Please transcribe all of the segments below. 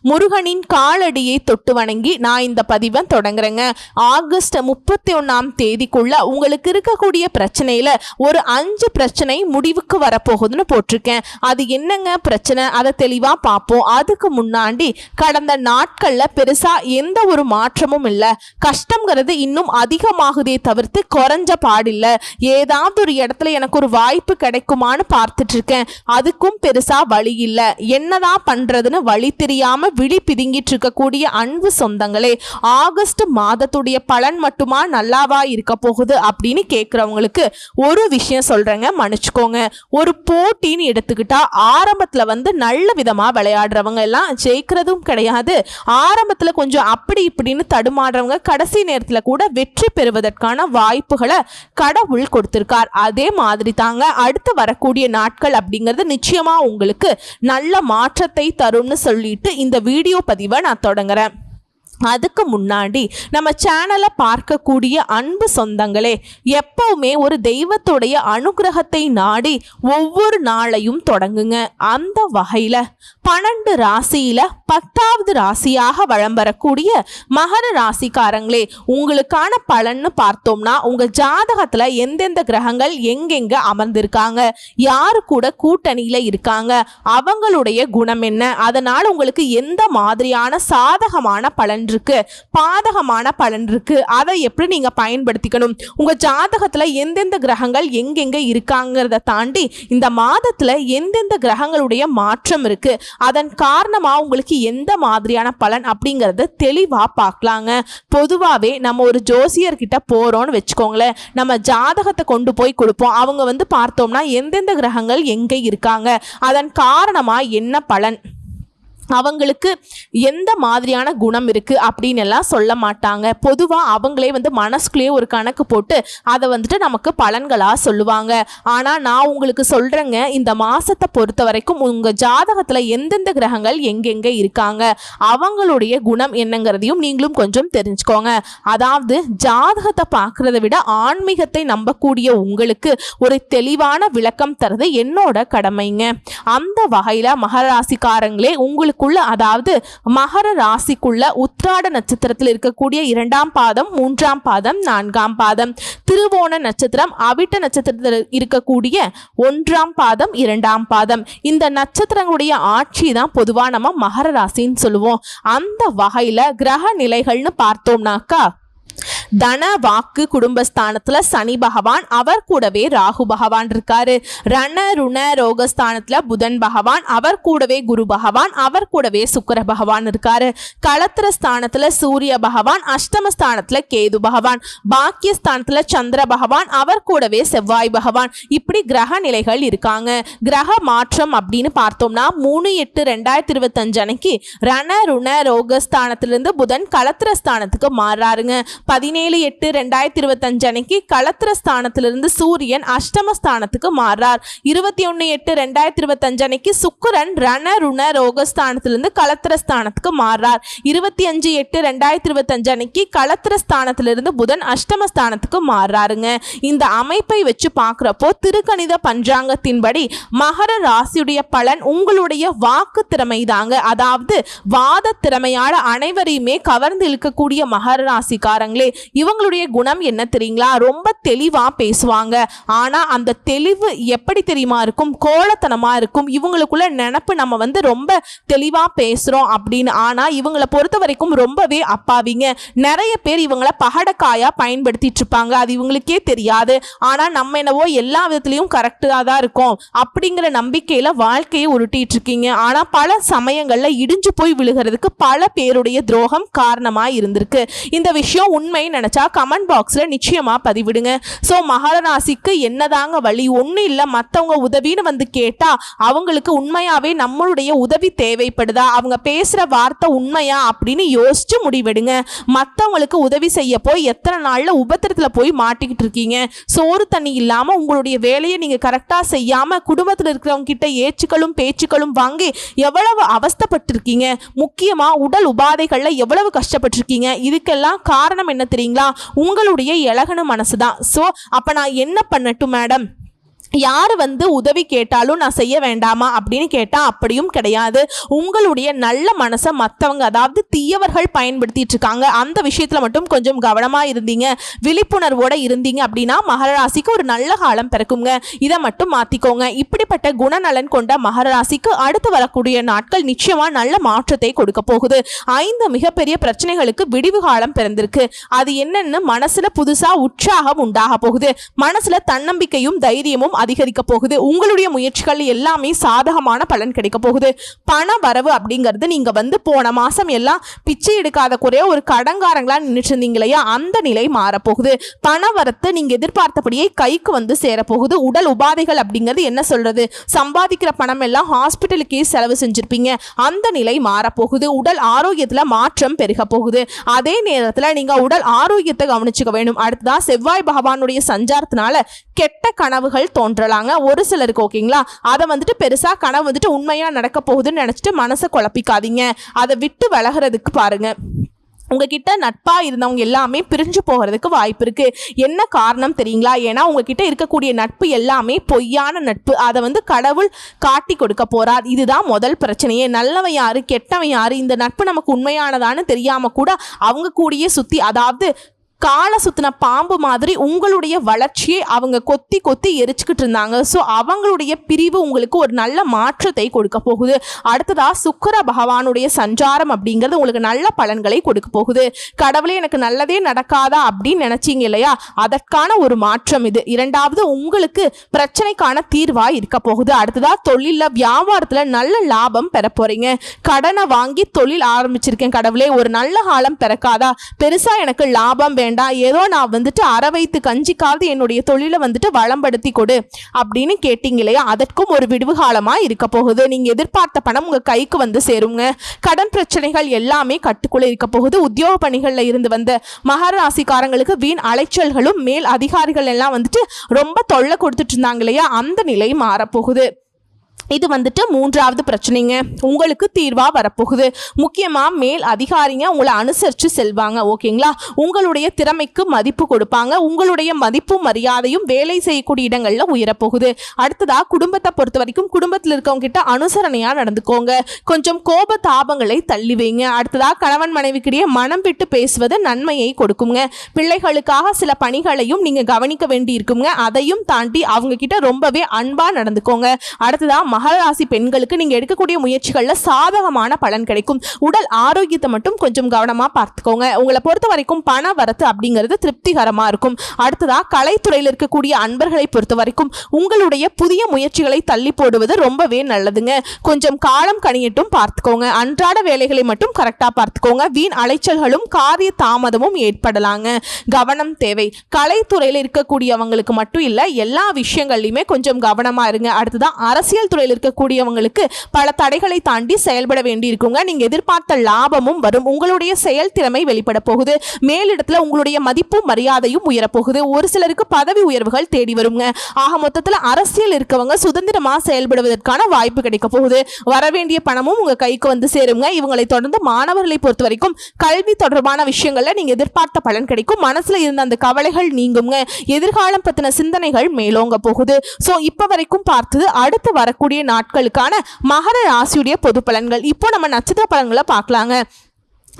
முருகனின் காலடியை தொட்டு வணங்கி நான் இந்த பதிவை தொடங்குறேங்க. ஆகஸ்ட் முப்பத்தி ஒன்றாம் தேதிக்குள்ள உங்களுக்கு இருக்கக்கூடிய பிரச்சனையில ஒரு அஞ்சு பிரச்சனை முடிவுக்கு வரப்போகுதுன்னு போட்டிருக்கேன். அது என்னங்க பிரச்சனை? அதை தெளிவா பார்ப்போம். அதுக்கு முன்னாடி கடந்த நாட்கள்ல பெருசா எந்த ஒரு மாற்றமும் இல்லை. கஷ்டங்கிறது இன்னும் அதிகமாகுதே தவிர்த்து குறைஞ்ச பாடில்ல ஏதாவது ஒரு இடத்துல எனக்கு ஒரு வாய்ப்பு கிடைக்குமான்னு பார்த்துட்டு இருக்கேன். அதுக்கும் பெருசா வழி இல்லை. என்னதான் பண்றதுன்னு வழி தெரியாம விழி பிதுங்கிட்டு இருக்கக்கூடிய அன்பு சொந்தங்களே ஆகஸ்ட் மாதத்துடைய பலன் மட்டுமா நல்லாவா இருக்க போகுது அப்படின்னு கேட்குறவங்களுக்கு ஒரு விஷயம் சொல்றேங்க மன்னிச்சுக்கோங்க. ஒரு போட்டின்னு எடுத்துக்கிட்டா ஆரம்பத்துல வந்து நல்ல விதமா விளையாடுறவங்க எல்லாம் ஜெயிக்கிறதும் கிடையாது. ஆரம்பத்துல கொஞ்சம் அப்படி இப்படின்னு தடுமாடுறவங்க கடைசி நேரத்துல கூட வெற்றி பெறுவதற்கான வாய்ப்புகளை கடவுள் கொடுத்திருக்கார். அதே மாதிரி தாங்க அடுத்து வரக்கூடிய நாட்கள் அப்படிங்கிறது நிச்சயமா உங்களுக்கு நல்ல மாற்றத்தை தரும்னு சொல்லிட்டு இந்த வீடியோ பதிவை நான் தொடங்குறேன். அதுக்கு முன்னாடி நம்ம சேனலை பார்க்கக்கூடிய அன்பு சொந்தங்களே எப்பவுமே ஒரு தெய்வத்துடைய அனுகிரகத்தை நாடி ஒவ்வொரு நாளையும் தொடங்குங்க. அந்த வகையில் பன்னெண்டு ராசியில் பத்தாவது ராசியாக வளம் வரக்கூடிய மகர ராசிக்காரங்களே உங்களுக்கான பலன்னு பார்த்தோம்னா உங்கள் ஜாதகத்தில் எந்தெந்த கிரகங்கள் எங்கெங்க அமர்ந்திருக்காங்க யாரு கூட கூட்டணியில் இருக்காங்க அவங்களுடைய குணம் என்ன அதனால் உங்களுக்கு எந்த மாதிரியான சாதகமான பலன் இருக்கு. பாதகமான பலன் இருக்கு. அதை எப்படி நீங்க பயன்படுத்திக்கணும்? உங்க ஜாதகத்துல எந்தெந்த கிரகங்கள் எங்கெங்க இருக்காங்கிறத தாண்டி இந்த மாதத்துல எந்தெந்த கிரகங்களுடைய மாற்றம் இருக்கு? அதன் காரணமா உங்களுக்கு எந்த மாதிரியான பலன் அப்படிங்கறத தெளிவா பார்க்கலாங்க. பொதுவாகவே நம்ம ஒரு ஜோசியர்கிட்ட போறோம்னு வச்சுக்கோங்களேன். நம்ம ஜாதகத்தை கொண்டு போய் கொடுப்போம். அவங்க வந்து பார்த்தோம்னா எந்தெந்த கிரகங்கள் எங்கே இருக்காங்க? அதன் காரணமா என்ன பலன்? அவங்களுக்கு எந்த மாதிரியான குணம் இருக்குது அப்படின்னு எல்லாம் சொல்ல மாட்டாங்க. பொதுவாக அவங்களே வந்து மனசுக்குள்ளேயே ஒரு கணக்கு போட்டு அதை வந்துட்டு நமக்கு பலன்களாக சொல்லுவாங்க. ஆனால் நான் உங்களுக்கு சொல்கிறேங்க இந்த மாதத்தை பொறுத்த வரைக்கும் உங்கள் ஜாதகத்தில் எந்தெந்த கிரகங்கள் எங்கெங்கே இருக்காங்க அவங்களுடைய குணம் என்னங்கிறதையும் நீங்களும் கொஞ்சம் தெரிஞ்சுக்கோங்க. அதாவது ஜாதகத்தை பார்க்குறத விட ஆன்மீகத்தை நம்பக்கூடிய உங்களுக்கு ஒரு தெளிவான விளக்கம் தரது என்னோட கடமைங்க. அந்த வகையில் மகராசிக்காரங்களே உங்களுக்கு ராசிக்குள்ள அதாவது மகர ராசிக்குள்ள உத்ராட நட்சத்திரத்தில் இருக்கக்கூடிய இரண்டாம் பாதம் மூன்றாம் பாதம் நான்காம் பாதம் திருவோண நட்சத்திரம் அவிட்ட நட்சத்திரத்தில் இருக்கக்கூடிய ஒன்றாம் பாதம் இரண்டாம் பாதம். இந்த நட்சத்திரங்களுடைய ஆட்சி தான் பொதுவாக நம்ம மகர ராசின்னு சொல்லுவோம். அந்த வகையில் கிரக நிலைகள்னு பார்த்தோம்னாக்கா தன வாக்கு குடும்பஸ்தானத்துல சனி பகவான் அவர் கூடவே ராகு பகவான் இருக்காரு. ரண ருண ரோகஸ்தானத்துல புதன் பகவான் அவர் கூடவே குரு பகவான் அவர் கூடவே சுக்கர பகவான் இருக்காரு. களத்திர ஸ்தானத்துல சூரிய பகவான் அஷ்டமஸ்தானத்துல கேது பகவான் பாக்கியஸ்தானத்துல சந்திர பகவான் அவர் கூடவே செவ்வாய் பகவான். இப்படி கிரக நிலைகள் இருக்காங்க. கிரக மாற்றம் அப்படின்னு பார்த்தோம்னா மூணு எட்டு ரெண்டாயிரத்தி இருபத்தஞ்சு அன்னைக்கு ரண ருண ரோகஸ்தானத்திலிருந்து புதன் களத்திர ஸ்தானத்துக்கு மாறாருங்க பதினேழு எட்டு ரெண்டாயிரத்தி இருபத்தஞ்சு அன்னைக்கு களத்திர ஸ்தானத்திலிருந்து சூரியன் அஷ்டம ஸ்தானத்துக்கு மாறார் இருபத்தி ஒன்று எட்டு ரெண்டாயிரத்தி இருபத்தஞ்சு அன்னைக்கு சுக்கரன் ரண ருண ரோகஸ்தானத்திலிருந்து களத்திர ஸ்தானத்துக்கு மாறார் இருபத்தி அஞ்சு எட்டு ரெண்டாயிரத்தி இருபத்தஞ்சு அன்னைக்கு களத்திர ஸ்தானத்திலிருந்து புதன் அஷ்டம ஸ்தானத்துக்கு மாறாருங்க இந்த அமைப்பை வச்சு பார்க்குறப்போ திருக்கணித பஞ்சாங்கத்தின்படி மகர ராசியுடைய பலன் உங்களுடைய வாக்கு திறமை தாங்க அதாவது வாத திறமையால அனைவரையுமே கவர்ந்து இழுக்கக்கூடிய மகர ராசிக்காரங்களே இவங்களுடைய குணம் என்ன தெரியுங்களா? ரொம்ப தெளிவா பேசுவாங்க. ஆனா அந்த தெளிவு எப்படி தெரியுமா இருக்கும்? கோலத்தனமா இருக்கும். இவங்களுக்குள்ள நினப்பு நம்ம வந்து ரொம்ப தெளிவா பேசுறோம் அப்படின்னு. ஆனா இவங்களை பொறுத்த வரைக்கும் ரொம்பவே அப்பாவிங்க. நிறைய பேர் இவங்களை பகடக்காயா பயன்படுத்திட்டு இருப்பாங்க அது இவங்களுக்கே தெரியாது. ஆனா நம்ம என்னவோ எல்லா விதத்துலேயும் கரெக்டாக தான் இருக்கோம் அப்படிங்கிற நம்பிக்கையில வாழ்க்கையை உருட்டிட்டு இருக்கீங்க ஆனா பல சமயங்கள்ல இடிஞ்சு போய் விழுகிறதுக்கு பல பேருடைய துரோகம் காரணமா இருந்திருக்கு. இந்த விஷயம் உண்மை நினைச்சா கமெண்ட் பாக்ஸில் நிச்சயமாக பதிவிடுங்க. ஸோ மகர ராசிக்கு என்னதாங்க வழி? ஒன்றும் இல்லை. மற்றவங்க உதவின்னு வந்து கேட்டால் அவங்களுக்கு உண்மையாகவே நம்மளுடைய உதவி தேவைப்படுதா? அவங்க பேசுகிற வார்த்தை உண்மையா? அப்படின்னு யோசிச்சு முடிவெடுங்க. மற்றவங்களுக்கு உதவி செய்ய போய் எத்தனை நாளில் உபத்திரத்தில் போய் மாட்டிக்கிட்டு இருக்கீங்க? சோறு தண்ணி இல்லாமல் உங்களுடைய வேலையை நீங்கள் கரெக்டாக செய்யாமல் குடும்பத்தில் இருக்கிறவங்க கிட்ட ஏச்சுக்களும் பேச்சுக்களும் வாங்கி எவ்வளவு அவஸ்தைப்பட்டிருக்கீங்க? முக்கியமாக உடல் உபாதைகளில் எவ்வளவு கஷ்டப்பட்டிருக்கீங்க? இதுக்கெல்லாம் காரணம் என்ன தெரியும்? சரிங்களா உங்களுடைய இலகன மனசு தான் ஸோ அப்ப நான் என்ன பண்ணட்டும் மேடம் யார் வந்து உதவி கேட்டாலும் நான் செய்ய வேண்டாமா அப்படின்னு கேட்டால் அப்படியும் கிடையாது. உங்களுடைய நல்ல மனசை மற்றவங்க அதாவது தீயவர்கள் பயன்படுத்திட்டு இருக்காங்க. அந்த விஷயத்தில் மட்டும் கொஞ்சம் கவனமாக இருந்தீங்க. விழிப்புணர்வோடு இருந்தீங்க அப்படின்னா மகராசிக்கு ஒரு நல்ல காலம் பிறக்குங்க. இதை மட்டும் மாற்றிக்கோங்க இப்படிப்பட்ட குணநலன் கொண்ட மகராசிக்கு அடுத்து வரக்கூடிய நாட்கள் நிச்சயமாக நல்ல மாற்றத்தை கொடுக்க போகுது. ஐந்து மிகப்பெரிய பிரச்சனைகளுக்கு விடிவு காலம் பிறந்திருக்கு. அது என்னென்னு மனசில் புதுசாக உற்சாகம் உண்டாக போகுது. மனசில் தன்னம்பிக்கையும் தைரியமும் அதிகரிக்க போகுது. உங்களுடைய முயற்சிகள் எல்லாமே சாதகமான பலன் கிடைக்க போகுது. பண வரவு அப்படிங்கிறது நீங்க வந்து போன மாசம் எல்லாம் பிச்சை எடுக்காத குறைய ஒரு கடங்காரங்களா நின்றுட்டு இருந்தீங்க இல்லையா? அந்த நிலை மாறப்போகுது. பண வரத்து நீங்க எதிர்பார்த்தபடியே கைக்கு வந்து சேரப்போகுது. உடல் உபாதைகள் அப்படிங்கிறது என்ன சொல்றது? சம்பாதிக்கிற பணம் எல்லாம் ஹாஸ்பிட்டலுக்கே செலவு செஞ்சிருப்பீங்க. அந்த நிலை மாறப்போகுது. உடல் ஆரோக்கியத்துல மாற்றம் பெருக போகுது. அதே நேரத்துல நீங்க உடல் ஆரோக்கியத்தை கவனிச்சுக்க வேண்டும். அடுத்ததான் செவ்வாய் பகவானுடைய சஞ்சாரத்தினால கெட்ட கனவுகள் தோன்றலாங்க. ஒரு சிலருக்கு ஓகேங்களா? அதை வந்துட்டு பெருசாக கனவு வந்துட்டு உண்மையாக நடக்க போகுதுன்னு நினச்சிட்டு மனசை குழப்பிக்காதீங்க. அதை விட்டு விலகிறதுக்கு பாருங்கள் உங்ககிட்ட நட்பா இருந்தவங்க எல்லாமே பிரிஞ்சு போகிறதுக்கு வாய்ப்பு இருக்கு. என்ன காரணம் தெரியுங்களா? ஏன்னா உங்ககிட்ட இருக்கக்கூடிய நட்பு எல்லாமே பொய்யான நட்பு. அதை வந்து கடவுள் காட்டி கொடுக்க போறார். இதுதான் முதல் பிரச்சனையே. நல்லவன் யாரு கெட்டவன் யாரு? இந்த நட்பு நமக்கு உண்மையானதான்னு தெரியாம கூட அவங்க கூடயே சுத்தி அதாவது காலை சுத்தின பாம்பு மாதிரி உங்களுடைய வளர்ச்சியை அவங்க கொத்தி கொத்தி எரிச்சுக்கிட்டு இருந்தாங்க. ஸோ அவங்களுடைய பிரிவு உங்களுக்கு ஒரு நல்ல மாற்றத்தை கொடுக்க போகுது. அடுத்ததா சுக்கிர பகவானுடைய சஞ்சாரம் அப்படிங்கிறது உங்களுக்கு நல்ல பலன்களை கொடுக்க போகுது. கடவுளே எனக்கு நல்லதே நடக்காதா அப்படின்னு நினைச்சீங்க இல்லையா? அதற்கான ஒரு மாற்றம் இது. இரண்டாவது உங்களுக்கு பிரச்சனைக்கான தீர்வா இருக்க போகுது. அடுத்ததா தொழில வியாபாரத்துல நல்ல லாபம் பெற போறீங்க. கடனை வாங்கி தொழில் ஆரம்பிச்சிருக்கேன் கடவுளே. ஒரு நல்ல காலம் பிறக்காதா? பெருசா எனக்கு லாபம் வேண்டாம் ஏதோ நான் வந்துட்டு அற வைத்து கஞ்சிக்காவது என்னுடைய தொழிலை வந்துட்டு வளம்படுத்தி கொடு அப்படின்னு கேட்டீங்க இல்லையா? அதற்கும் ஒரு விடுவு காலமா இருக்க போகுது. நீங்க எதிர்பார்த்த பணம் உங்க கைக்கு வந்து சேருங்க. கடன் பிரச்சனைகள் எல்லாமே கட்டுக்குள்ள இருக்க போகுது. உத்தியோக பணிகள்ல இருந்து வந்த மகர ராசிக்காரங்களுக்கு வீண் அலைச்சல்களும் மேல் அதிகாரிகள் எல்லாம் வந்துட்டு ரொம்ப தொல்லை கொடுத்துட்டு இருந்தாங்க இல்லையா? அந்த நிலை மாறப்போகுது. இது வந்துட்டு மூன்றாவது பிரச்சனைங்க. உங்களுக்கு தீர்வா வரப்போகுது. முக்கியமா மேல் அதிகாரிங்க உங்களை அனுசரித்து செல்வாங்க ஓகேங்களா? உங்களுடைய திறமைக்கு மதிப்பு கொடுப்பாங்க. உங்களுடைய மதிப்பு மரியாதையும் வேலை செய்யக்கூடிய இடங்கள்ல உயரப்போகுது. அடுத்ததா குடும்பத்தை பொறுத்த வரைக்கும் குடும்பத்தில் இருக்கவங்க கிட்ட அனுசரணையா நடந்துக்கோங்க. கொஞ்சம் கோப தாபங்களை தள்ளி வைங்க. அடுத்ததா கணவன் மனைவிக்கிடையே மனம் விட்டு பேசுவது நன்மையை கொடுக்குங்க. பிள்ளைகளுக்காக சில பணிகளையும் நீங்க கவனிக்க வேண்டி இருக்குங்க அதையும் தாண்டி அவங்க கிட்ட ரொம்பவே அன்பா நடந்துக்கோங்க. அடுத்ததா மகர ராசி பெண்களுக்கு நீங்கள் எடுக்கக்கூடிய முயற்சிகளில் சாதகமான பலன் கிடைக்கும். உடல் ஆரோக்கியத்தை மட்டும் கொஞ்சம் கவனமா பார்த்துக்கோங்க. உங்களை பொறுத்த வரைக்கும் பண வரத்து அப்படிங்கிறது திருப்திகரமாக இருக்கும். அடுத்ததாக கலைத்துறையில் இருக்கக்கூடிய அன்பர்களை பொறுத்த வரைக்கும் உங்களுடைய புதிய முயற்சிகளை தள்ளி போடுவது ரொம்பவே நல்லதுங்க. கொஞ்சம் காலம் கணியட்டும் பார்த்துக்கோங்க. அன்றாட வேலைகளை மட்டும் கரெக்டாக பார்த்துக்கோங்க. வீண் அலைச்சல்களும் காரிய தாமதமும் ஏற்படலாங்க. கவனம் தேவை. கலைத்துறையில் இருக்கக்கூடியவங்களுக்கு மட்டும் இல்லை எல்லா விஷயங்கள்லையுமே கொஞ்சம் கவனமா இருங்க. அடுத்ததான் அரசியல் துறை துறையில் இருக்கக்கூடியவங்களுக்கு பல தடைகளை தாண்டி செயல்பட வேண்டி இருக்குங்க நீங்க எதிர்பார்த்த லாபமும் வரும். உங்களுடைய செயல் திறமை வெளிப்பட போகுது. மேலிடத்துல உங்களுடைய மதிப்பும் மரியாதையும் உயரப்போகுது. ஒரு சிலருக்கு பதவி உயர்வுகள் தேடி வருங்க. ஆக மொத்தத்தில் அரசியல் இருக்கவங்க சுதந்திரமாக செயல்படுவதற்கான வாய்ப்பு கிடைக்க போகுது. வரவேண்டிய பணமும் உங்க கைக்கு வந்து சேருங்க. இவங்களை தொடர்ந்து மாணவர்களை பொறுத்த வரைக்கும் கல்வி தொடர்பான விஷயங்கள்ல நீங்க எதிர்பார்த்த பலன் கிடைக்கும். மனசுல இருந்த அந்த கவலைகள் நீங்குங்க. எதிர்காலம் பத்தின சிந்தனைகள் மேலோங்க போகுது. சோ இப்ப வரைக்கும் பார்த்தது அடுத்து வரக்கூடிய நாட்களுக்கான மகர ராசியுடைய பொது பலன்கள் இப்போ நம்ம நட்சத்திர பலன்களை பார்க்கலாங்க.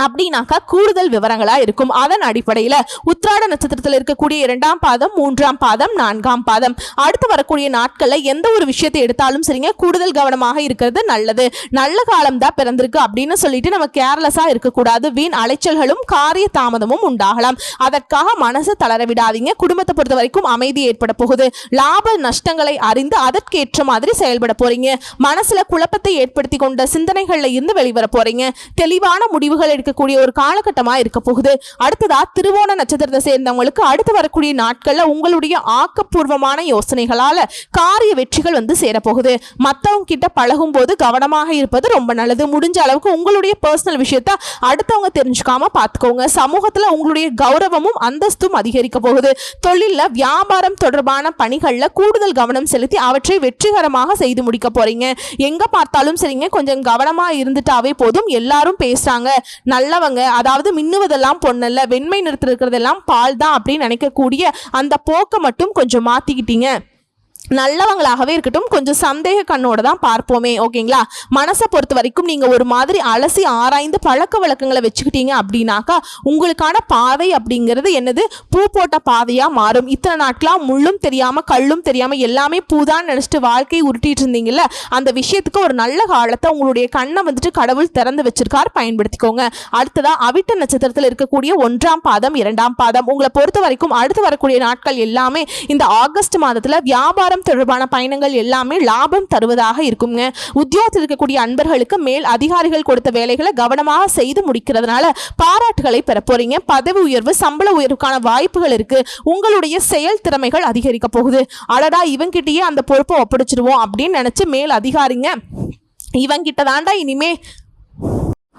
அப்படின்னாக்கா கூடுதல் விவரங்களா இருக்கும். அதன் அடிப்படையில் உத்ராட நட்சத்திரத்தில் இருக்கக்கூடிய இரண்டாம் பாதம் மூன்றாம் பாதம் நான்காம் பாதம். அடுத்து வரக்கூடிய நாட்களில் எந்த ஒரு விஷயத்தை எடுத்தாலும் சரிங்க கூடுதல் கவனமாக இருக்கிறது நல்லது. நல்ல காலம் தான் பிறந்திருக்கு அப்படின்னு சொல்லிட்டு நம்ம கேர்லெஸ்ஸா இருக்கக்கூடாது. வீண் அலைச்சல்களும் காரிய தாமதமும் உண்டாகலாம். அதற்காக மனசு தளர விடாதீங்க. குடும்பத்தை பொறுத்த வரைக்கும் அமைதி ஏற்பட போகுது. லாப நஷ்டங்களை அறிந்து அதற்கேற்ற மாதிரி செயல்பட போறீங்க. மனசுல குழப்பத்தை ஏற்படுத்தி கொண்ட சிந்தனைகள்ல இருந்து வெளிவர போறீங்க. தெளிவான முடிவுகள் இருக்கக்கூடிய ஒரு காலகட்டமா இருக்க போகுது. அடுத்ததா திருவோண நட்சத்திரத்தை சேர்ந்தவங்களுக்கு அடுத்து வரக்கூடிய நாட்கள்ல உங்களுடைய ஆக்கப்பூர்வமான யோசனைகளால காரிய வெற்றிகள் வந்து சேரப்போகுது. மத்தவங்க கிட்ட பழகும் போது கவனமாக இருப்பது ரொம்ப நல்லது. முடிஞ்ச அளவுக்கு உங்களுடைய பர்சனல் விஷயத்த அடுத்தவங்க தெரிஞ்சுக்காம பார்த்துக்கோங்க சமூகத்துல உங்களுடைய கௌரவமும் அந்தஸ்தும் அதிகரிக்க போகுது. தொழில்ல வியாபாரம் தொடர்பான பணிகள்ல கூடுதல் கவனம் செலுத்தி அவற்றை வெற்றிகரமாக செய்து முடிக்க போறீங்க. எங்க பார்த்தாலும் சரிங்க. கொஞ்சம் கவனமா இருந்துட்டாவே போதும். எல்லாரும் பேசுறாங்க. நல்லவங்க அதாவது மின்னுவதெல்லாம் பொண்ணல்ல வெண்மை நிறுத்திருக்கிறதெல்லாம் பால் தான் அப்படின்னு நினைக்கக்கூடிய அந்த போக்கை மட்டும் கொஞ்சம் மாற்றிக்கிட்டீங்க நல்லவங்களாகவே இருக்கட்டும் கொஞ்சம் சந்தேக கண்ணோட தான் பார்ப்போமே ஓகேங்களா? மனசை பொறுத்த வரைக்கும் நீங்கள் ஒரு மாதிரி அலசி ஆராய்ந்து பழக்க வழக்கங்களை வச்சுக்கிட்டீங்க அப்படின்னாக்கா உங்களுக்கான பாதை அப்படிங்கிறது என்னது? பூ போட்ட பாதையாக மாறும். இத்தனை நாட்களாக முள்ளும் தெரியாமல் கல்லும் தெரியாமல் எல்லாமே பூதான் நினச்சிட்டு வாழ்க்கையை உருட்டிட்டு இருந்தீங்கல்ல அந்த விஷயத்துக்கு ஒரு நல்ல காலத்தை உங்களுடைய கண்ணை வந்துட்டு கடவுள் திறந்து வச்சிருக்கார் பயன்படுத்திக்கோங்க. அடுத்ததாக அவிட்ட நட்சத்திரத்தில் இருக்கக்கூடிய ஒன்றாம் பாதம் இரண்டாம் பாதம். உங்களை பொறுத்த வரைக்கும் அடுத்து வரக்கூடிய நாட்கள் எல்லாமே இந்த ஆகஸ்ட் மாதத்தில் வியாபாரம் வியாபாரம் தொடர்பான பயணங்கள் எல்லாமே லாபம் தருவதாக இருக்குங்க. உத்தியோகத்தில் இருக்கக்கூடிய அன்பர்களுக்கு மேல் அதிகாரிகள் கொடுத்த வேலைகளை கவனமாக செய்து முடிக்கிறதுனால பாராட்டுகளை பெற போறீங்க. பதவி உயர்வு சம்பள உயர்வுக்கான வாய்ப்புகள் இருக்கு. உங்களுடைய செயல் திறமைகள் அதிகரிக்க போகுது. அடடா இவங்கிட்டயே அந்த பொறுப்பை ஒப்படைச்சிருவோம் அப்படின்னு நினைச்சு மேல் அதிகாரிங்க இவங்கிட்ட தாண்டா இனிமே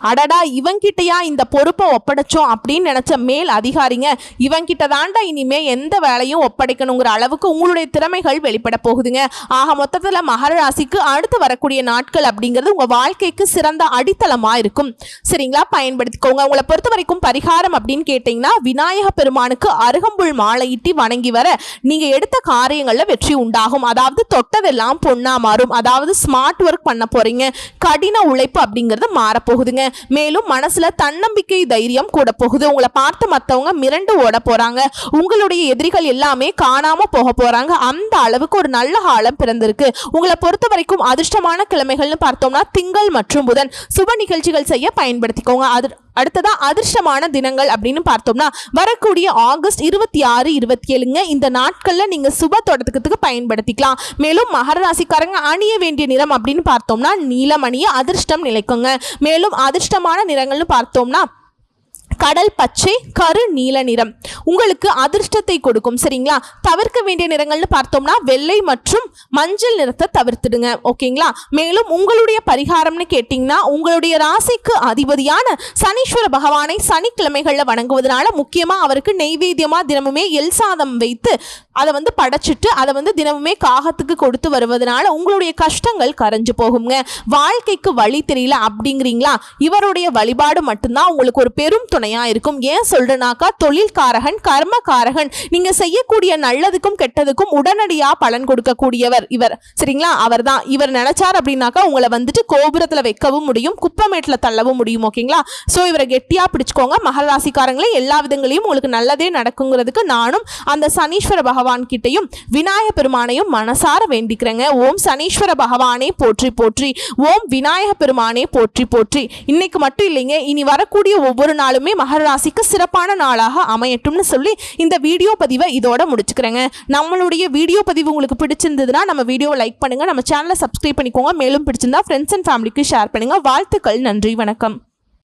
அடடா இவங்கிட்டயா இந்த பொறுப்பை ஒப்படைச்சோம் அப்படின்னு நினச்ச மேல் அதிகாரிங்க இவங்கிட்ட தாண்டா இனிமே எந்த வேலையும் ஒப்படைக்கணுங்கிற அளவுக்கு உங்களுடைய திறமைகள் வெளிப்பட போகுதுங்க. ஆக மொத்தத்தில் மகர ராசிக்கு அடுத்து வரக்கூடிய நாட்கள் அப்படிங்கிறது உங்கள் வாழ்க்கைக்கு சிறந்த அடித்தளமாக இருக்கும். சரிங்களா? பயன்படுத்திக்கோங்க. உங்களை பொறுத்த வரைக்கும் பரிகாரம் அப்படின்னு கேட்டிங்கன்னா விநாயக பெருமானுக்கு அருகம்புல் மாலையிட்டி வணங்கி வர நீங்கள் எடுத்த காரியங்களில் வெற்றி உண்டாகும். அதாவது தொட்டதெல்லாம் பொண்ணாக மாறும். அதாவது ஸ்மார்ட் ஒர்க் பண்ண போகிறீங்க கடின உழைப்பு அப்படிங்கிறது மாறப்போகுதுங்க. மேலும் மனசுல தன்னம்பிக்கை தைரியம் கூட போகுது. உங்களை பார்த்து மத்தவங்க மிரண்டு ஓட போறாங்க. உங்களுடைய எதிரிகள் எல்லாமே காணாம போக போறாங்க. அந்த அளவுக்கு ஒரு நல்ல காலம் பிறந்திருக்கு. உங்களை பொறுத்த வரைக்கும் அதிர்ஷ்டமான கிழமைகள்னு பார்த்தோம்னா திங்கள் மற்றும் புதன். சுப நிகழ்ச்சிகள் செய்ய பயன்படுத்திக்கோங்க. அது அடுத்ததா அதிர்ஷ்டமான தினங்கள் அப்படின்னு பார்த்தோம்னா வரக்கூடிய ஆகஸ்ட் இருபத்தி ஆறு இருபத்தி ஏழுங்க. இந்த நாட்கள்ல நீங்க சுப தொடக்கத்துக்கு பயன்படுத்திக்கலாம். மேலும் மகர ராசிக்காரங்க அணிய வேண்டிய நிறம் அப்படின்னு பார்த்தோம்னா நீலம் அணிய அதிர்ஷ்டம் நிலைக்குங்க. மேலும் அதிர்ஷ்டமான நிறங்கள்னு பார்த்தோம்னா கடல் பச்சை கரு நீல நிறம். உங்களுக்கு அதிர்ஷ்டத்தை கொடுக்கும் சரிங்களா? தவிர்க்க வேண்டிய நிறங்கள்னு பார்த்தோம்னா வெள்ளை மற்றும் மஞ்சள் நிறத்தை தவிர்த்துடுங்க ஓகேங்களா? மேலும் உங்களுடைய பரிகாரம்னு கேட்டிங்கன்னா உங்களுடைய ராசிக்கு அதிபதியான சனீஸ்வர பகவானை சனிக்கிழமைகளில் வணங்குவதனால முக்கியமாக அவருக்கு நெய்வேத்தியமாக தினமுமே எல் சாதம் வைத்து அதை வந்து படைச்சிட்டு அதை வந்து தினமுமே காகத்துக்கு கொடுத்து வருவதனால உங்களுடைய கஷ்டங்கள் கரைஞ்சு போகுங்க. வாழ்க்கைக்கு வழி தெரியல அப்படிங்கிறீங்களா? இவருடைய வழிபாடு மட்டும்தான் உங்களுக்கு ஒரு பெரும் துணையா இருக்கும். ஏன் சொல்றேனாக்கா தொழில்காரகன் கர்மகாரகன் நீங்க செய்யக்கூடிய நல்லதுக்கும் கெட்டதுக்கும் உடனடியா பலன் கொடுக்கக்கூடியவர் இவர். சரிங்களா? அவர் தான் இவர் நினைச்சார் அப்படின்னாக்கா உங்களை வந்துட்டு கோபுரத்துல வைக்கவும் முடியும் குப்பமேட்டில் தள்ளவும் முடியும் ஓகேங்களா? ஸோ இவரை கெட்டியா பிடிச்சுக்கோங்க. மகராசிக்காரங்களே எல்லா விதங்களையும் உங்களுக்கு நல்லதே நடக்குங்கிறதுக்கு நானும் அந்த சனீஸ்வர பகவான் கிட்டையும் விநாயக பெருமானையும் மனசார வேண்டிக்கிறேங்க. ஓம் சனீஸ்வர பகவானே போற்றி போற்றி. ஓம் விநாயக பெருமானே போற்றி போற்றி. இன்னைக்கு மட்டும் இல்லைங்க இனி வரக்கூடிய ஒவ்வொரு நாளுமே மகர ராசிக்கு சிறப்பான நாளாக அமையட்டும்னு சொல்லி இந்த வீடியோ பதிவை இதோட முடிச்சுக்கிறேங்க. நம்மளுடைய வீடியோ பதிவு உங்களுக்கு பிடிச்சிருந்ததுன்னா நம்ம வீடியோவை லைக் பண்ணுங்க. நம்ம சேனலை சப்ஸ்கிரைப் பண்ணிக்கோங்க. மேலும் பிடிச்சிருந்தா ஃப்ரெண்ட்ஸ் அண்ட் ஃபேமிலிக்கு ஷேர் பண்ணுங்க. வாழ்த்துக்கள் நன்றி வணக்கம்.